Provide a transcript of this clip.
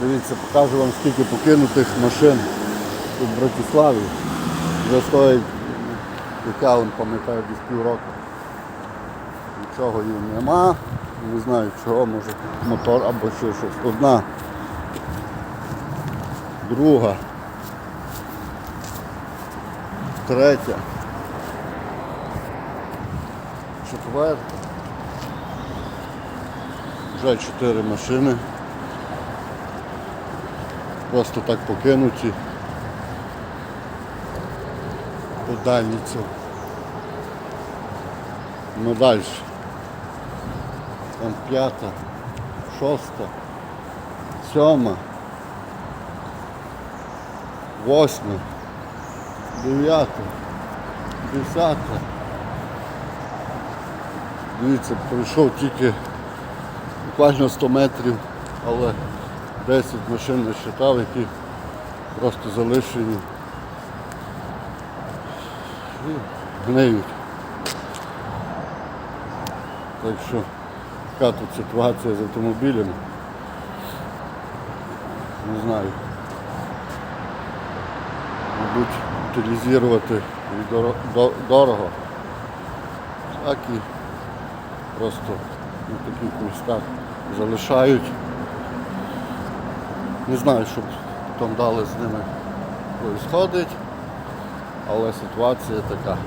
Дивіться, покажу вам скільки покинутих машин тут в Братиславі. Вже стоїть, як я вон пам'ятаю, десь півроку. Нічого їм нема. Не знаю чого, може мотор або ще щось. Одна. Друга. Третя. Четверта. Вже чотири машини. Просто так покинуті. По дальницю. Ну далі. Там п'ята, шоста, сьома, восьма, дев'ята, десята. Дивіться, пройшов тільки буквально 100 метрів, але 10 машин не які просто залишені. І гниють. Так що така тут ситуація з автомобілями. Не знаю. Мабуть, утилізувати дорого. Так і просто на таких містах залишають. Не знаю, що там далі з ними відбувається, але ситуація така.